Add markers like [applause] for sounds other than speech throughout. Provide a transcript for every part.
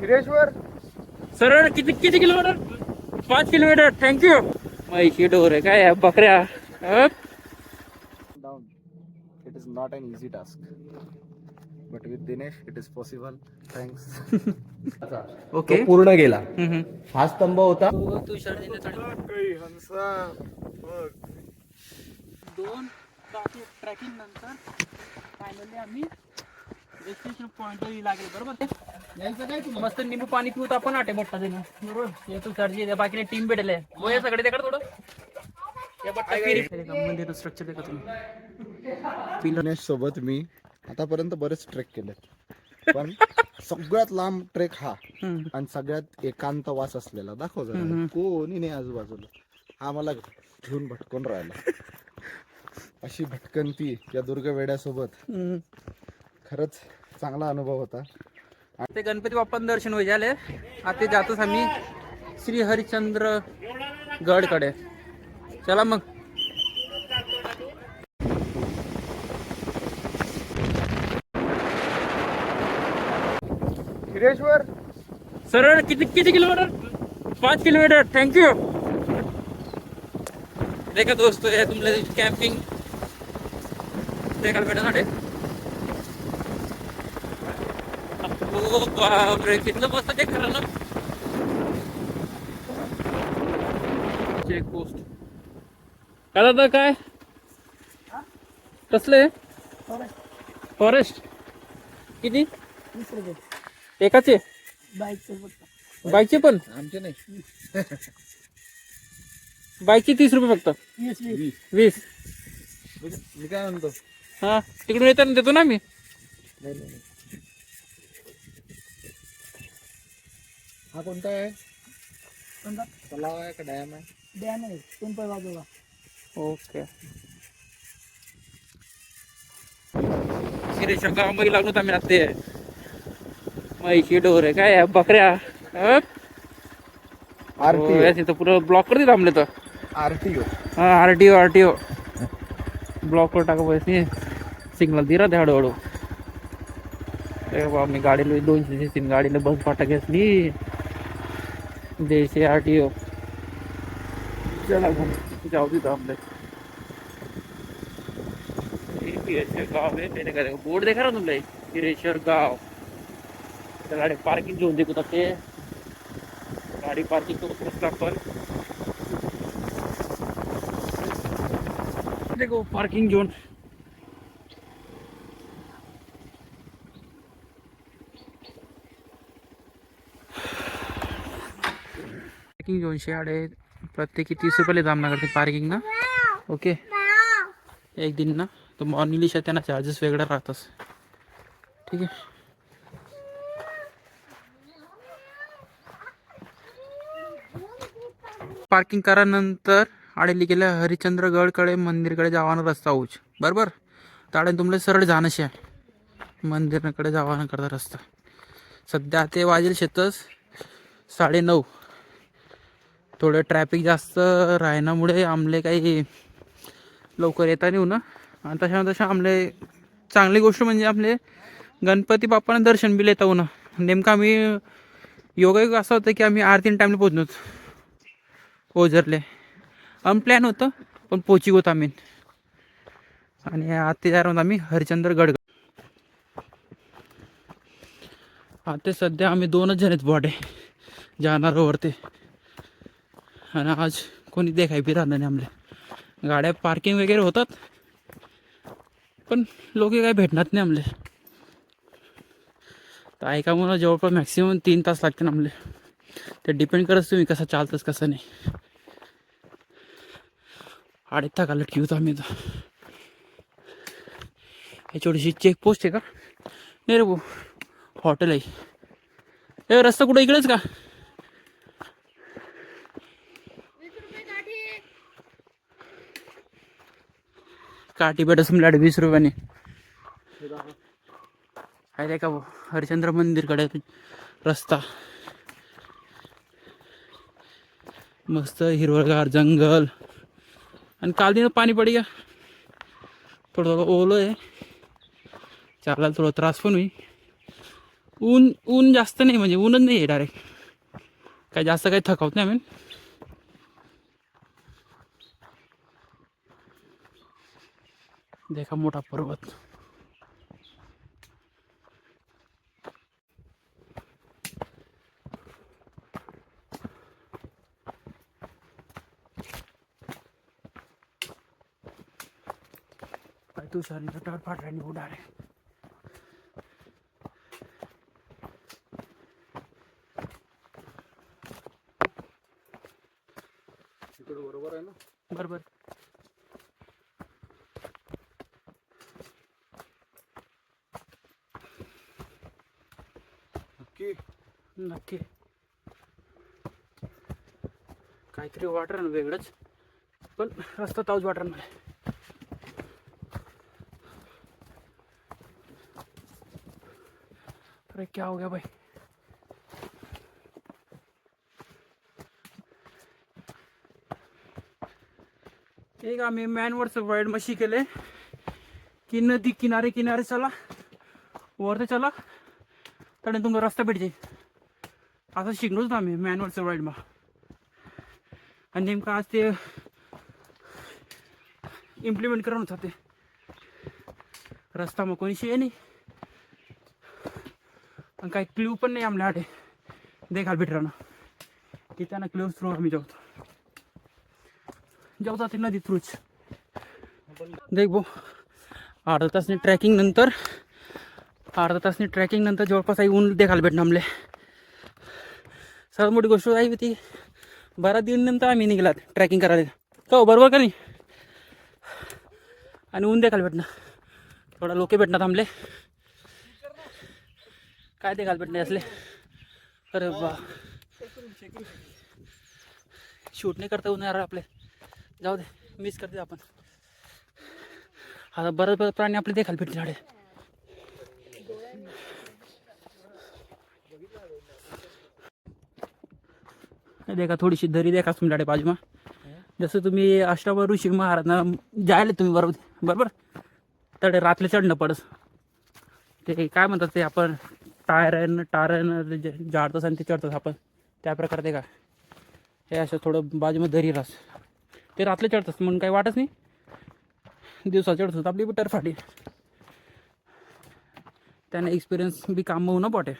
हिरेश्वर? सरळ किती किती किलोमीटर? पाच किलोमीटर. थँक्यू म्हैशी डोर आहे. काय बकऱ्या? Up. Down it is not an easy task but with Dinesh it is possible thanks okay पूर्ण गेला. हा स्तंभ होता. तुषार दोन ट्रॅकिंग नंतर फायनली आम्ही मस्त निंबू पाणी पिऊत आपण आटे मोठा देणं बरोबर. हे तुषारजी त्या बाकीने टीम भेटले. हो हे सगळे तिकडे थोडं? हे बट्टा मंदिर स्ट्रक्चर देखा तुम्ही. सोबत मी आतापर्यंत बरेच ट्रेक केले पण सगळ्यात लांब ट्रेक हा. आणि सगळ्यात एकांत वास असलेला. दाखव जरा. कोणी नाही आजूबाजूला. हा मला घेऊन भटकून राहिला. अशी भटकंती या दुर्ग वेड्यासोबत. खरंच चांगला अनुभव होता. ते गणपती बाप्पांना दर्शन होई झाले. आता जातोच आम्ही श्री हरिश्चंद्र गडकडे. चला मग. हिरेश्वर. सरळ किती किती किलोमीटर? पाच किलोमीटर. थँक्यू देखा दोस्तो तुमले कॅम्पिंग देखायला भेटणार ओ बापरे कितलं मस्त ते खरं ना? चेक पोस्ट काय दादा काय? कसले फॉरेस्ट. किती? एकाचे? बाईकचे पण? आमचे नाही. बाईकचे तीस रुपये फक्त. वीस. मी काय म्हणतो? हा तिकडून येताना देतो ना मी हा कोणता आहे? तलाव आहे का डॅम आहे? ओके. शिरेश्वर गावामध्ये लागलो आम्ही राहते म्हैशी डोर आहे. काय बकऱ्या. हो, आरटीओ. याच इथं पुरं ब्लॉक करते थांबले तर. आरटीओ. हा R T O R T O ब्लॉकवर टाका पैसे सिग्नल दिरा ते हळूहळू मी गाडीला दोनशे तीन गाडीला बस फाटा घेतली. देशे आर टी ओ चला मग जाऊ तिथं आपले गाव आहे बोर्ड देखा ना तुमला? हिरेश्वर गाव. त्या गाडी पार्किंग घेऊन दे ते. गाडी पार्किंग करू रस्ता आपण. देखो पार्किंग जोन पार्किंग दोनशे आडे. प्रत्येकी तीस रुपयाला जामनगर ते पार्किंग ना? ओके एक दिन ना? तर मॉर्निंगलीशा त्यांना चार्जेस वेगळा राहतस ठीक आहे? पार्किंग करानंतर आडेली गेल्या हरिश्चंद्रगडकडे मंदिरकडे जावाना रस्ता होऊच बरोबर? ताडे तुमले सरळ जाणं आहे. मंदिराकडे जावाना करता रस्ता. सध्या ते वाजेल शेतच साडे नऊ थोडं ट्रॅफिक जास्त राहण्यामुळे आमले काही लवकर येता येऊ ना आणि तशा तशा आमले चांगली गोष्ट म्हणजे आपले गणपती बाप्पांना दर्शन बी येता ना नेमकं आम्ही योगायोग असं होतं की आम्ही आरतीन टाईमला पोचलो ओझरले. अनप्लॅन होतं पण पोची होत आम्ही. आणि आता जाणार आम्ही हरिचंद्र हरिश्चंद्रगड आता सध्या आम्ही दोनच जण आहेत बॉडे. जाणार वरती. आणि आज कोणी देखाय बी राहणार नाही आमल्या गाड्या पार्किंग वगैरे होतात पण लोक काही भेटणार नाही आमले. तर ऐका मला जवळपास मॅक्सिमम तीन तास लागते आमले. ते डिपेंड करत तुम्ही कसं चालतंच कसं नाही. अडीच ताकाला ठेवतो आम्ही हे छोटीशी चेक पोस्ट आहे का? नाही रे भाऊ हॉटेल आहे. ए रस्ता कुठं इकडेच का? काठी भेट लाड वीस रुपयाने. आहे का भाऊ हरिश्चंद्र मंदिरकडे रस्ता. मस्त हिरवळगार जंगल. आणि काल दिन पाणी पडी का? थोडं थोडं ओलं आहे चालायला थोडं त्रास पण होईल. ऊन ऊन जास्त नाही म्हणजे ऊनच नाही आहे डायरेक्ट काय जास्त काही थकवत नाही आम्ही. देखा मोठा पर्वत। काय तू शाली टाट फाट राहिली उडा रे तिकडे बरोबर। नक्की. काहीतरी वाटर ना वेगळंच. पण रस्ता ताऊच वाटर मला अरे, क्या हो गया भाई? एक आम्ही मॅनवरचं वाईड मशी केले. की नदी किनारे किनारे चला, वरती चला तुमचा रस्ता भेट जाईल. असं शिकलोच ना आम्ही मॅनवरचं वाईड मग. आणि नेमकं आज ते इम्प्लिमेंट करून होता ते. रस्ता मग कोणी शे नाही. आणि काही क्ल्यू पण नाही आमल्या आठे देखाल भेटरानं. की त्यांना क्ल्यू थ्रू आम्ही जाऊ. जाऊ ते नदी थ्रूच देख भाऊ अर्धा तासनी ट्रॅकिंग नंतर अर्धा तासनी ट्रॅकिंग नंतर जवळपास आई ऊन देखायला भेटणं आमले. सर्वात मोठी गोष्ट आहे होती बारा दिन नंतर आम्ही निघालात ट्रॅकिंग करायला. का हो बरोबर का नाही? आणि ऊन देखायला भेटणं. थोडा लोके भेटणार थांबले. काय देखायला भेटणे असले? अरे बा. शूट नाही करता येणार आपले. जाऊ दे मिस करते आपण. आता बरं बरं प्राणी आपले देखायला भेटले झाडे. देखा थोडीशी दरी देखा तुमच्याकडे बाजूमा जसं तुम्ही अष्टावर ऋषी महाराज जायला तुम्ही बरोबर? बरोबर? तर रात्री चढणं पडस. ते काय म्हणतात ते आपण टायरन टायरन जाडतोस आणि ते चढतोस आपण. त्या प्रकारे ते का हे असं थोडं बाजूमध्ये दरी रास. ते रात्री चढतोस म्हणून काही वाटत नाही. दिवसा चढतोस आपली बुटर फाटी त्याने एक्सपिरियन्स बी काम होऊ ना पोटे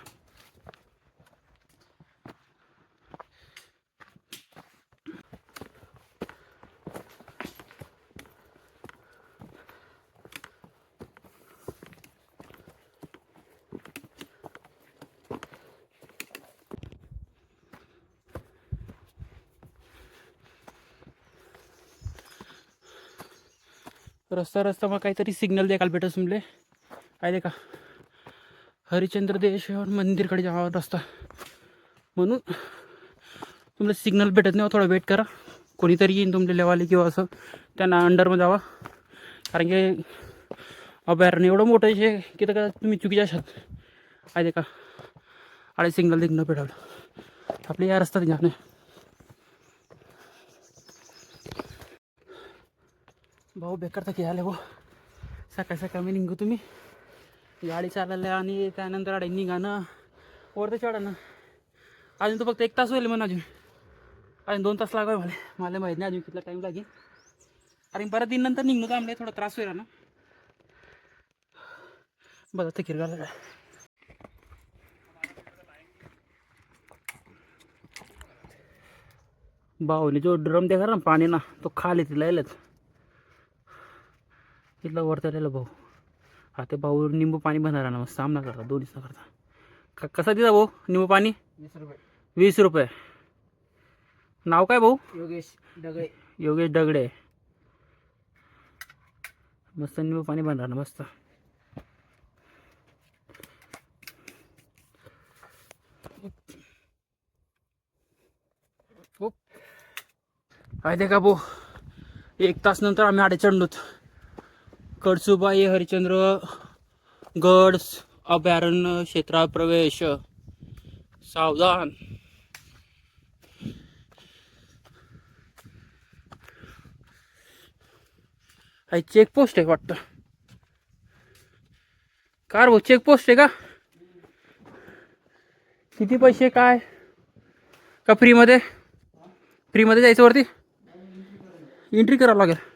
रस्ता रस्ता मग काहीतरी सिग्नल देखाल भेटत तुमले काय दे का? हरिश्चंद्र देशवर मंदिरकडे जावा रस्ता. म्हणून तुमला सिग्नल भेटत नाही थोडा वेट करा. कोणीतरी येईन तुमच्या लेवाले किंवा असं त्यांना अंडरमध्ये जावा. कारण की अभयारण्य एवढं मोठं आहे की तर का तुम्ही चुकीच्या आशात आहे का? अरे सिग्नल देखणं भेटावलं आपले या रस्ता जाणं भाऊ बेकार तर आले भाऊ सकाळ सकाळ मी निघू तुम्ही. गाडी चालायला आणि त्यानंतर अडे निघाणं. वरती चढानं अजून तर फक्त एक तास होईल म्हणून अजून. अजून दोन तास लागाय मला. मला माहीत नाही अजून कितला टाईम लागेल. अरे परत दिन नंतर निघणं तर आमले थोडा त्रास होईल ना. बघा ते किरगाला काय. भाऊने जो ड्रम देखा ना पाणी ना तो खाली तिला येलच इथला वरता राहिलं भाऊ. हा ते भाऊ निंबू पाणी बनणार ना मग सामना करता दोन्हीच ना करता. क- कसा दिला भाऊ निंबू पाणी? वीस रुपये. वीस रुपये. नाव काय भाऊ? योगेश डगळे योगेश दगडे. मस्त निंबू पाणी बनणार ना मस्त. काय ते का भाऊ? एक तास नंतर आम्ही आडे चढलोत. कडसुबाई हरिश्चंद्र गड अभयारण्य क्षेत्रात प्रवेश. सावधान. हाय चेकपोस्ट आहे वाटतं. कार भाऊ चेकपोस्ट आहे का? किती पैसे काय? का फ्रीमध्ये फ्रीमध्ये जायचं वरती? एंट्री करावं लागेल.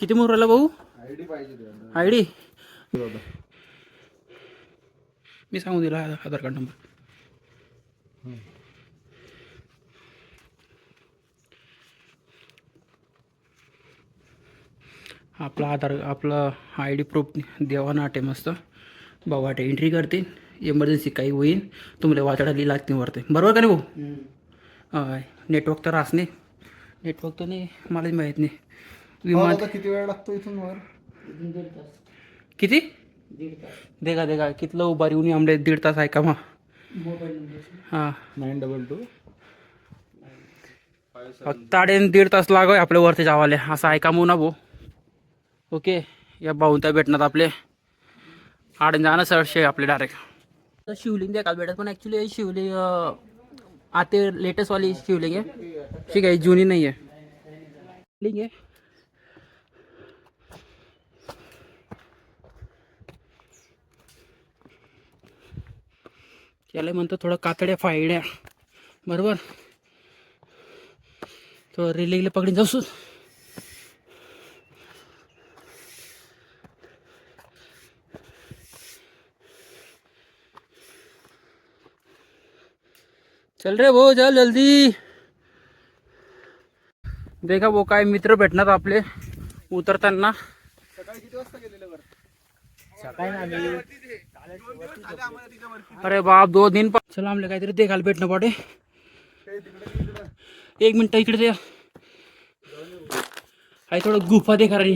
किती मोर राहिला भाऊ? आयडी पाहिजे. मी सांगून दिला आधार कार्ड नंबर. आपला आधार आपलं आय डी प्रूफ देवा नाटे मस्त. भाऊ वाटे एंट्री करतील. इमर्जन्सी काही होईल. तुम्हाला वाचाडाली लागतील वरते. बरोबर का नाही भाऊ? होय. नेटवर्क तर असणे. नेटवर्क तर नाही. मलाच माहीत नाही. विमान किती वेळ लागतो इथून वर? किती? देगा देगा. कितलं उभारी येऊन आमले दीड तास आहे का मग? हां. नाईन डबल टू फक्त अडेन दीड तास लागोय आपल्या वरती जावाले. असं ऐका ना भाऊ? ओके. या भाऊन त्या भेटणार आपले. आडेन जाणं सरशे आपले डायरेक्ट शिवलिंग द्या काल भेटत पण ॲक्च्युली शिवलिंग आता लेटेस्टवाली शिवलिंग आहे. ठीक आहे जुनी नाही आहे शिवलिंग आहे. त्याला म्हणतो थोडं कातड्या फायड्या. बरोबर? तो रेल्वेला पकडीन जाऊस चल रे भाऊ चल जल्दी. देखा भाऊ काय मित्र भेटणार आपले उतरताना. सकाळी किती वाजता गेलेले वर अरे बाप दो दिन पा- चला आमले काहीतरी देखायला भेटणं पाडे एक मिनिट इकडे द्या आहे थोडं गुफा देखा रे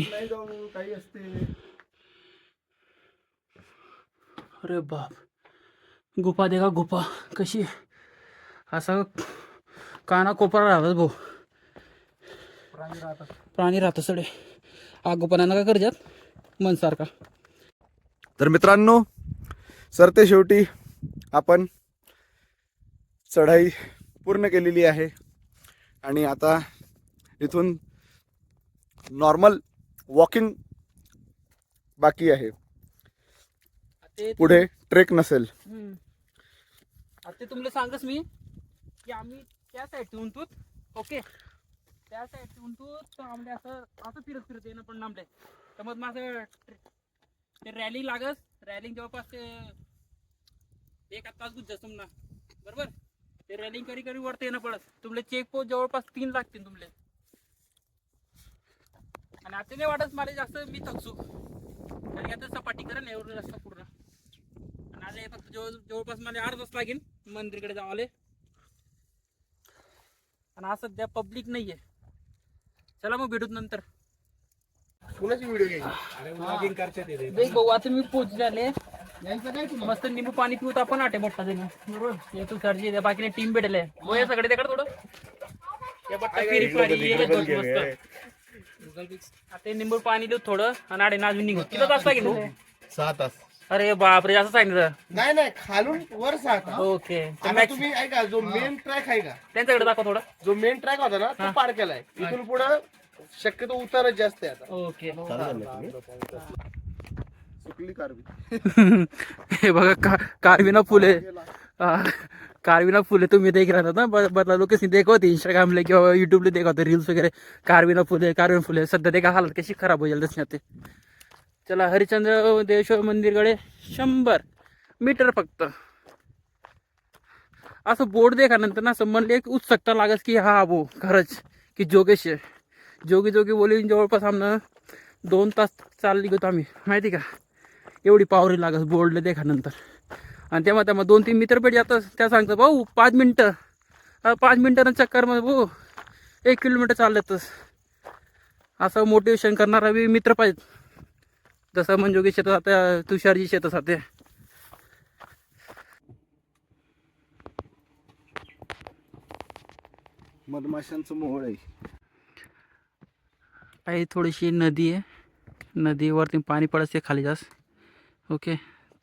अरे बाप. गुफा देखा गुफा? कशी? असा असं काना कोपरा राहतात भाऊ. प्राणी राहतात प्राणी राहतं सडे आगोपणानं का करतात? मनसारखा. तर मित्रांनो सरते शेवटी आपण चढाई पूर्ण केलेली आहे. आणि आता इथून नॉर्मल वॉकिंग बाकी आहे. पुढे ट्रेक नसेल. ते तुमले सांगस मी की आम्ही त्या साईड उंतूत ओके त्या साईड उंतूत तर आमले असं असं फिरत फिरत येणं पण तर मग माझं ते रॅलिंग लागस. रॅलिंग जवळपास ते एक तास गुजस ना बरोबर? ते रॅलिंग करी करी वरती येणं पडत तुमले चेक पोस्ट जवळपास तीन लागतील तुमले. आणि आता नाही वाटत मला जास्त मी थकसू कारण आता सपाटी करा एवढं रस्ता पूर्ण. आणि आता फक्त जवळ जवळपास मला आठ तास लागेल मंदिरकडे जावाले. आणि आज सध्या पब्लिक नाहीये. चला मग भेटूत नंतर. कुणाची व्हिडिओ देख भाऊ आता मी पोच झाले मस्त निंबू पाणी पिऊत आपण आटे मोठा देणं. तू सरजी द्या बाकीने टीम भेटले. हो हे सगळे तिकडे थोडं. या बट्टा फिरी आता निंबू पाणी देऊ थोडं आणि आडे नाजून निघू. किती तास लागेल? सहा तास. अरे बापरे असं सांगितलं नाही नाही खालून वर सहा ओके. तुम्ही ऐका जो मेन ट्रॅक आहे का? त्यांच्याकडे दाखवा थोडं. जो मेन ट्रॅक होता ना तो पार केलाय. इथून पुढे शक्यतो उतारच जास्त आहे आता. ओके. सुकली कारवी. [laughs] हे बघा का कारविना फुले. कारविना फुले तुम्ही देख रहा था ना बदला लोक कशी देखवते इंस्टाग्रामला किंवा युट्यूबला देखवते रील्स वगैरे. कारविना फुले कारविना फुले. सध्या देखा हालत. कशी खराब होईल दसण्यात ते. चला हरिश्चंद्र देवेश्वर मंदिरकडे शंभर मीटर फक्त. असं बोर्ड देखा नंतर ना असं म्हणले एक उत्सुकता लागत की हा भाऊ खरंच की जोगेश आहे. जोगी जोगी बोलून जवळपास आमनं दोन तास चालली गेलो आम्ही. माहिती का? एवढी पावरी लागत बोर्डले देखा नंतर आणि तेव्हा तेव्हा दोन तीन मित्र पेट जातात त्या सांगतात भाऊ पाच मिनटं. पाच मिनटानं मग भाऊ एक किलोमीटर चाललेतच असं मोटिवेशन करणारा बी मित्र पाहिजे. जसं मंजोगी शेतात आता तुषारजी शेतात सध्या मधमाशांचं मोहळ आहे. आहे थोडीशी नदी आहे. नदीवरती पाणी पडत खाली जास्त. ओके.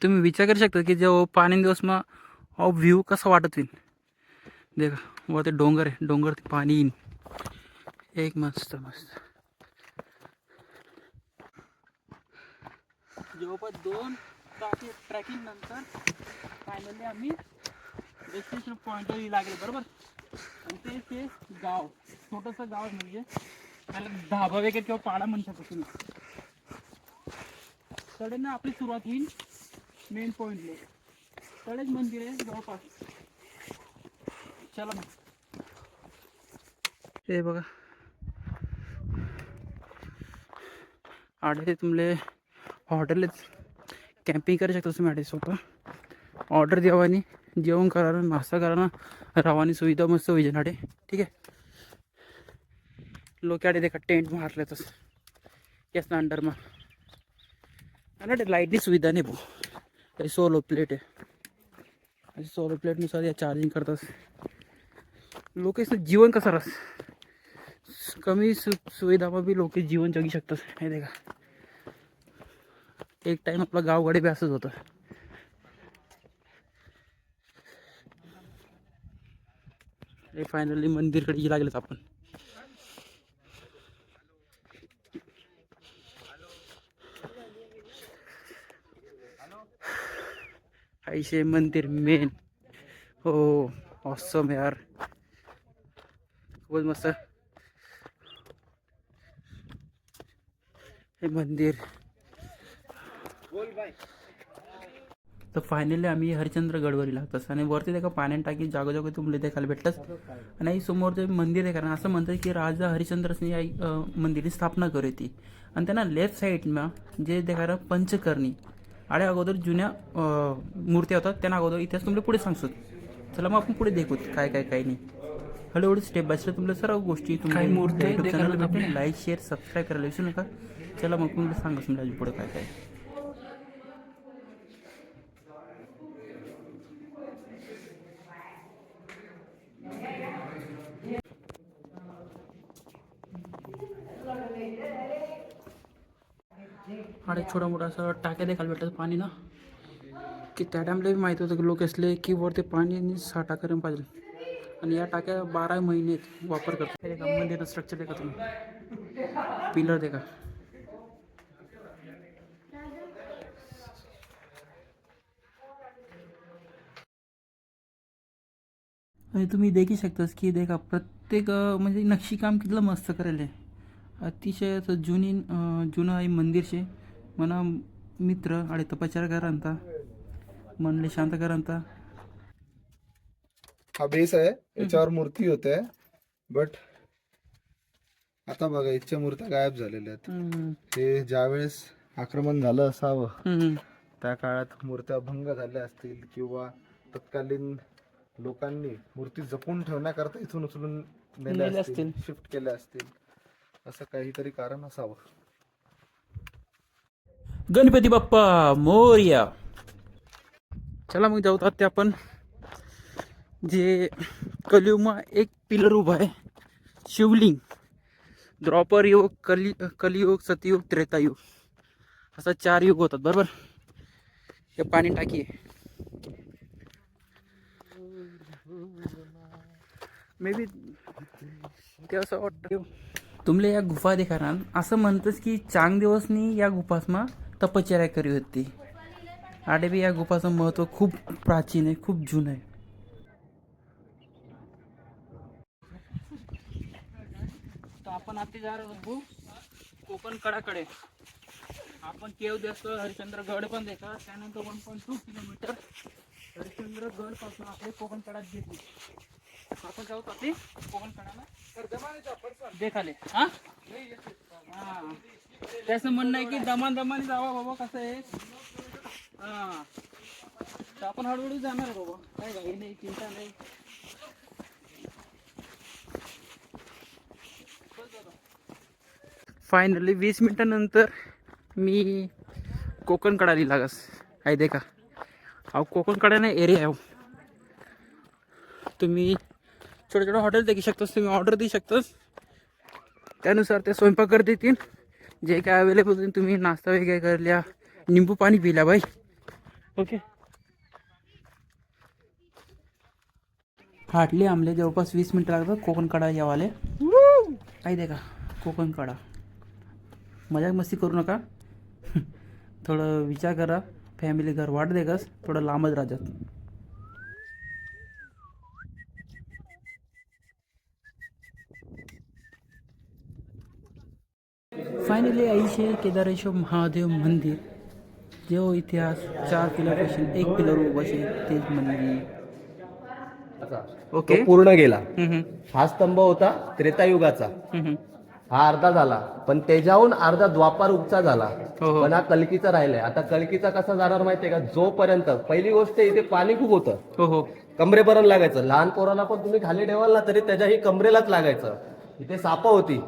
तुम्ही विचार करू शकता की जेव्हा पाणी दिवस मग अहो व्ह्यू कसा वाटत होईल? देखा, वरती डोंगर आहे. डोंगर पाणी येईन. एक मस्त मस्त. जवळपास दोन तास ट्रॅकिंग नंतर फायनली आम्ही डेस्टिनेशन पॉईंटवर लागले. बरोबर? आणि ते ते गाव. छोटंसं गाव म्हणजे त्याला धाबा वगैरे किंवा पाडा म्हणतात तुम्ही तडेनं आपली सुरुवात होईल मेन पॉईंटले तडेच मंदिर आहे जवळपास. चला मग. हे बघा. आडे तुमले हॉटेलच कॅम्पिंग करू शकता तुम्ही आडे सोपं ऑर्डर द्यावानी जेवण करा नाश्ता करा ना. रावानी सुविधा मस्त होईल आडे ठीक आहे? लोक देखा टेंट मारले तस. येस ना अंडर मा आणि लाईटची सुविधा नाही भाऊ. सोलो प्लेट आहे. सोलो प्लेटनुसार या चार्जिंग करतात. लोक जीवन कसं रस? कमी सु सुविधा बी लोक जीवन जगू शकतात. हे देखा एक टाइम आपला गावकडे बी असंच होतं. हे फायनली मंदिरकडे लागलेच आपण. ऐसे मंदिर मेन हो ऑसम यार. खूपच मस्त. हे मंदिर. तर फायनली आम्ही हरिचंद्र गडवरी लागतस आणि वरती देखा पाण्यात टाकी जागोजागो तुमले देखायला भेटतच आणि समोर जे मंदिर आहे कारण असं म्हणतात की राजा हरिश्चंद्रसनी आई मंदिराची स्थापना करू ती. आणि त्यांना लेफ्ट साईडनं जे देखायला पंचकर्णी. आणि अगोदर जुन्या मूर्त्या होतात. त्यांना अगोदर इतिहास तुमले पुढे सांगतो. चला मग आपण पुढे देखू काय काय काय नाही. हळूहळू स्टेप बाय स्टेप तुमच्या सर्व गोष्टी तुम्ही मूर्ती चॅनल लाईक शेअर सबस्क्राईब करायला विसरू नका. चला मग तुम्हाला सांगा समजा अजून पुढे काय काय आणि छोटा मोठा असं टाक्या देखायला भेटतात पाणी ना की त्या टाईमला बी होतं की लोक असले की वरती पाणी साठा करून पाहिजे आणि या टाक्या बारा महिने वापर करतात. हे मंदिर स्ट्रक्चर देखा तुम्ही. पिलर देखा. आणि तुम्ही देखी शकतास की देखा प्रत्येक म्हणजे नक्षीकाम कितलं मस्त करेल आहे अतिशय असं जुनी जुनं आहे मंदिर शे. मना मित्र आणि तपचार करांता मनले शांत करांता हा बेस आहे. याच्यावर मूर्ती होते बट आता बघा इथच्या मूर्त्या गायब झालेल्या आहेत. हे ज्यावेळेस आक्रमण झालं असावं त्या काळात मूर्त्या भंग झाल्या असतील किंवा तत्कालीन लोकांनी मूर्ती जपून ठेवण्याकरता इथून उचलून नेल्या असतील. शिफ्ट केल्या असतील. असं काहीतरी कारण असावं. गणपती बाप्पा मोर्या. चला मग जाऊ ते आपण. जे कलियुमा एक पिलर उभा आहे. शिवलिंग. द्रॉपर युग कली कलियुग सतयुग त्रेतायुग. असा चार युग होतात बरोबर? हे पाणी टाकी आहे मे बी ते असं वाटतं. तुमले या गुफा देखारान असं म्हणतस की चांग दिवसनी या गुफासमा तपश्चर्या करी होती. आडे बी या गुफाचं महत्त्व खूप प्राचीन आहे खूप जुनं आहे. तर आपण आता जा बघू. कोकण कडाकडे. आपण केव देतो हरिश्चंद्र गड पण देखा त्यानंतर one point two kilometre. Harishchandra गडपासून आपले कोकण कडात घेतली आपण जाऊ कोकण कडाला देखाले. हा? त्याचं म्हणणं आहे की दमान दमाने जावा बाबा कसं आहे? हा. तर आपण हळूहळू जाणार बाबा. काय घाई नाही चिंता नाही. फायनली वीस मिनिटानंतर मी कोकण कडाली लागस. आहे दे का अहो कोकण कडा नाही एरिया आहे अहो. तुम्ही छोटे छोटे हॉटेल देखू शकतोस तुम्ही ऑर्डर देऊ शकतोस. त्यानुसार ते स्वयंपाक कर देतील. जे काय अवेलेबल होईल तुम्ही नाश्ता वगैरे करल्या निंबू पाणी पिला बाई. ओके हार्डली आमले जवळपास वीस मिनटं लागतात. कोकण कडा यावाले. काही दे का कोकण काढा मजाक मस्ती करू नका. [laughs] थोडं विचार करा. फॅमिली घर वाट दे कस थोडं लांबच राहतात. फायनली आईशे केदारेश्वर महादेव मंदिर जो इतिहास चार पिलरपासून एक पिलर उभं शे तेच मंदिर ओके तो पूर्ण गेला. हा स्तंभ होता त्रेतायुगाचा. हम्म, हम्म. हा अर्धा झाला. पण त्याच्याहून अर्धा द्वापार उपचा झाला. हो हो. पण हा कलकीचा राहिलाय. आता कलकीचा कसा जाणार माहितीये का? जोपर्यंत पहिली गोष्ट इथे पाणी खूप होतं. हो हो. कमरेपर्यंत लागायचं. लहान पोराला पण तुम्ही खाली ठेवाल ना तरी त्याच्याही कमरेलाच लागायचं. इथे साप होती.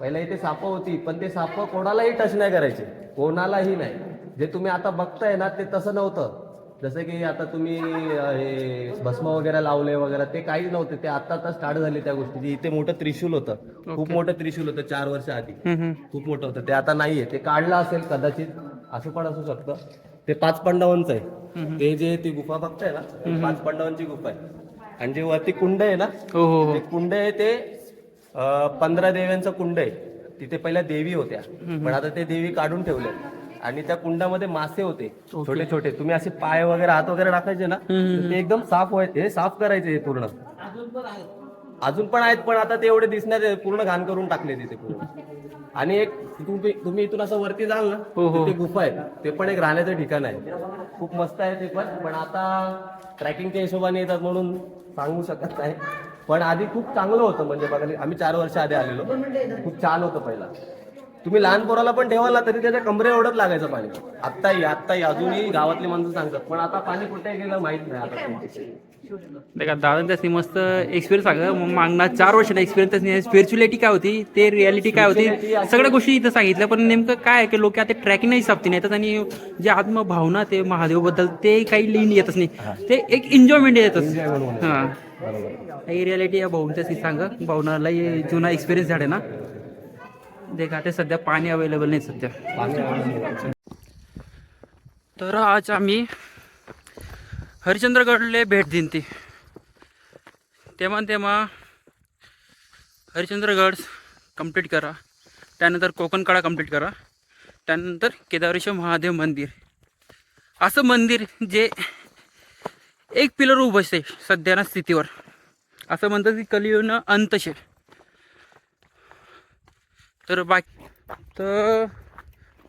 पहिला इथे साप होती पण ते साप कोणालाही टच नाही करायचे. कोणालाही नाही. जे तुम्ही आता बघताय ना ते तसं नव्हतं. जसं की आता तुम्ही हे भस्म वगैरे लावले वगैरे ते काहीच नव्हते. ते आता आता स्टार्ट झाले त्या गोष्टी. इथे मोठं त्रिशूल होतं खूप मोठं त्रिशूल होतं चार वर्ष आधी. खूप मोठं होतं. ते आता नाहीये. ते काढलं असेल कदाचित असं पण असू शकतं. ते पाच पांडवांचं आहे. ते जे ती गुफा बघताय ना पाच पांडवांची गुफा आहे. आणि जे वरती कुंड आहे ना हो हो हो. कुंड आहे ते पंधरा देव्यांचं कुंड आहे. तिथे पहिल्या देवी होत्या. पण आता ते देवी काढून ठेवले. आणि त्या कुंडामध्ये मासे होते. छोटे छोटे. तुम्ही असे पाय वगैरे हात वगैरे टाकायचे ना ते एकदम साफ व्हायचे हे साफ करायचे हे पूर्ण. अजून पण आहेत. पण आता ते एवढे दिसणार आहे, पूर्ण घाण करून टाकले तिथे पूर्ण. आणि एक तुम्ही तुम्ही इथून असं वरती जाल ना हो, हो. ते गुफा आहे. ते पण एक राहण्याचं ठिकाण आहे. खूप मस्त आहे ते पण. पण आता ट्रॅकिंगच्या हिशोबाने येतात म्हणून सांगू शकत नाही. पण आधी खूप चांगलं होतं म्हणजे बघा आम्ही चार वर्ष आधी आलेलो. खूप छान होतं पहिला. तुम्ही लहान पोराला पण ठेवाल ना तरी त्याच्या कमरे एवढंच लागायचं पाणी. आत्ताही आत्ताही अजूनही गावातली माणसं सांगतात पण आता पाणी कुठे गेलं माहीत नाही आता देखा दादा त्याची मस्त एक्सपिरियन्स सांगा. मग मागणार चार वर्षाचा एक्सपिरियन्स स्पिरिच्युअलिटी काय होती? ते रियालिटी काय होती? सगळ्या गोष्टी इथं सांगितल्या पण नेमकं काय आहे की लोक आता ट्रॅकिंग नाही सापती येतात आणि जे आत्मभावना ते महादेवबद्दल ते काही लिहिण येतच नाही. ते एक एन्जॉयमेंट येतच. हां. ही रियालिटी या भाऊंच्या सांगा. भाऊनाला जुना एक्सपिरियन्स झाले ना. देखा ते सध्या पाणी अवेलेबल नाही सध्या. तर आज आम्ही हरिश्चंद्रगडले भेट दिली ती तेव्हा तेव्हा हरिश्चंद्रगड कंप्लीट करा. त्यानंतर कोकणकाळा कंप्लीट करा. त्यानंतर केदारेश्वर महादेव मंदिर. असं मंदिर जे एक पिलर उभं असते सध्याना स्थितीवर. असं म्हणतात की कलियुगनं अंतशे तर बाकी तर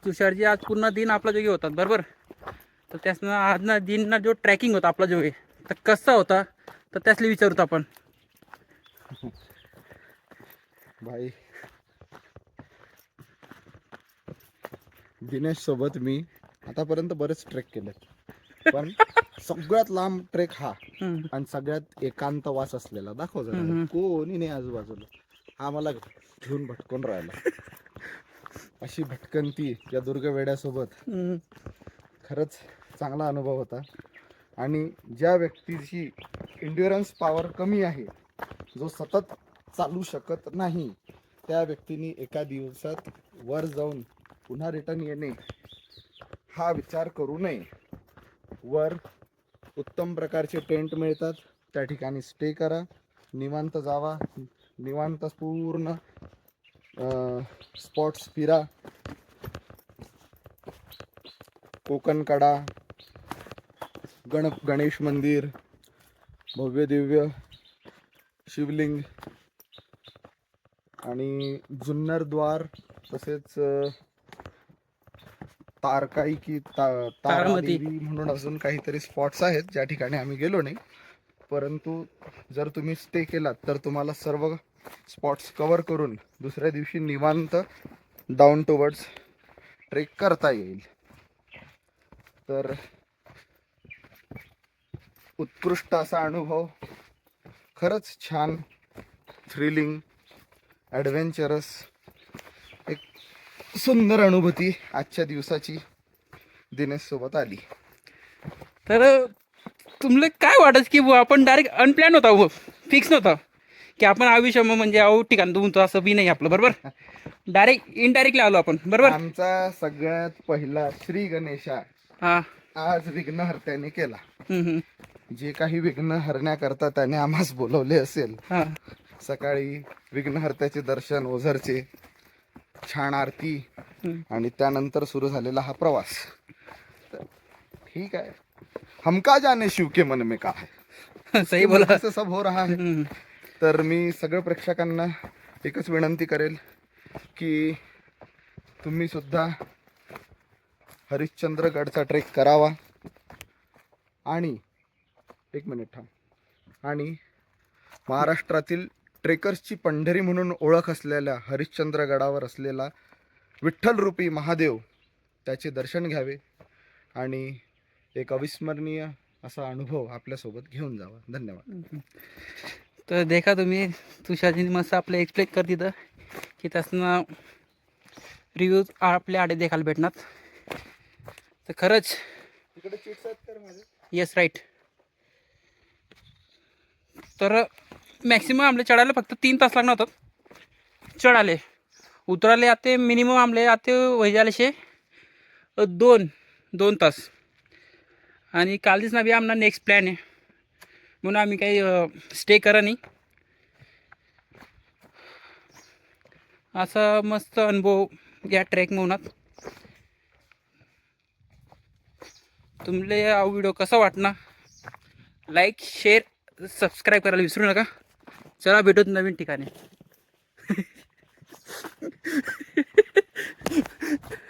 तुषारजी आज पूर्ण दिन आपला जोगी होतात बरोबर? तर त्यासनं आज ना दिन ना जो ट्रॅकिंग होता आपला जो आहे तर कसा होता? तर त्यासले विचारूत आपण. भाई दिनेश सोबत मी आतापर्यंत बरेच ट्रेक केले पण सगळ्यात लांब ट्रेक हा. हम्म. आणि सगळ्यात एकांतवास असलेला. दाखव जरा. कोणी नाही आजूबाजूला. हा मला घेऊन भटकून राहिला. अशी भटकंती या दुर्ग वेड्यासोबत. हम्म. खरंच चांगला अनुभव होता. आणि ज्या व्यक्तीची इंड्युरन्स पॉवर कमी आहे जो सतत चालू शकत नाही त्या व्यक्तीने एका दिवसात वर जाऊन पुन्हा रिटर्न येणे हा विचार करू नये. वर उत्तम प्रकारचे टेंट मिळतात. त्या ठिकाणी स्टे करा. निवांत जावा. निवांत पूर्ण स्पॉट्स फिरा. कोकण कडा गण गणेश मंदिर. भव्य दिव्य शिवलिंग. आणि जुन्नर द्वार तसेच तारकाई की ता तारामती. म्हणून अजून काहीतरी स्पॉट्स आहेत ज्या ठिकाणी आम्ही गेलो नाही परंतु जर तुम्ही स्टे केलात तर तुम्हाला सर्व स्पॉट्स कवर करून दुसऱ्या दिवशी निवांत डाऊन टुवर्ड्स ट्रेक करता येईल तर उत्कृष्ट असा अनुभव खरंच छान थ्रिलिंग ॲडव्हेंचरस सुंदर अनुभूती आजच्या दिवसाची दिनेश सोबत आली. तर तुमले काय वाटत की आपण डायरेक्ट अनप्लॅन होता फिक्स नव्हता. की आपण आयुष्य म्हणजे अहो ठिकाण तुमचं असं बी नाही आपलं बरोबर? डायरेक्ट इनडायरेक्टली आलो आपण बरोबर? आमचा सगळ्यात पहिला श्री गणेशा हां. आज विघ्नहर्त्याने केला. जे काही विघ्न हरण्याकरता त्याने आम्हास बोलवले असेल. सकाळी विघ्नहर्त्याचे दर्शन ओझरचे छान आरती आणि त्यानंतर सुरू झालेला हा प्रवास. ठीक आहे. हमका जाने शिव के मन में का है? [laughs] सही बोला. से सब हो रहा है. तर मी सगळ्या प्रेक्षकांना एकच विनंती करेल की तुम्ही सुद्धा हरिश्चंद्रगडचा ट्रेक करावा. आणि एक मिनिट थांब. आणि महाराष्ट्रातील ट्रेकर्सची पंढरी म्हणून ओळख असलेल्या हरिश्चंद्रगडावर असलेला विठ्ठलरूपी महादेव त्याचे दर्शन घ्यावे आणि एक अविस्मरणीय असा अनुभव आपल्यासोबत घेऊन जावा. धन्यवाद. तर देखा तुम्ही तुषारजीने मस्त आपलं एक्सप्लेन कर तिथं की त्यासनं रिव्ह्यूज आपल्या आडे देखायला भेटणार. तर खरंच येस राईट तर मॅक्सिमम आमले चढायला फक्त तीन तास लागणार होतात. चढाले. उतराले आते मिनिमम आमले आते वैजालेशे दोन दोन तास. आणि काल दिस ना बी आमना नेक्स्ट प्लॅन आहे. म्हणून आम्ही काही स्टे करा नाही. असा मस्त अनुभव या ट्रॅक म्हणून तुमले हा व्हिडिओ कसा वाटणार लाईक शेअर सबस्क्राईब करायला विसरू नका. चला भेटूत नवीन ठिकाणी. [laughs]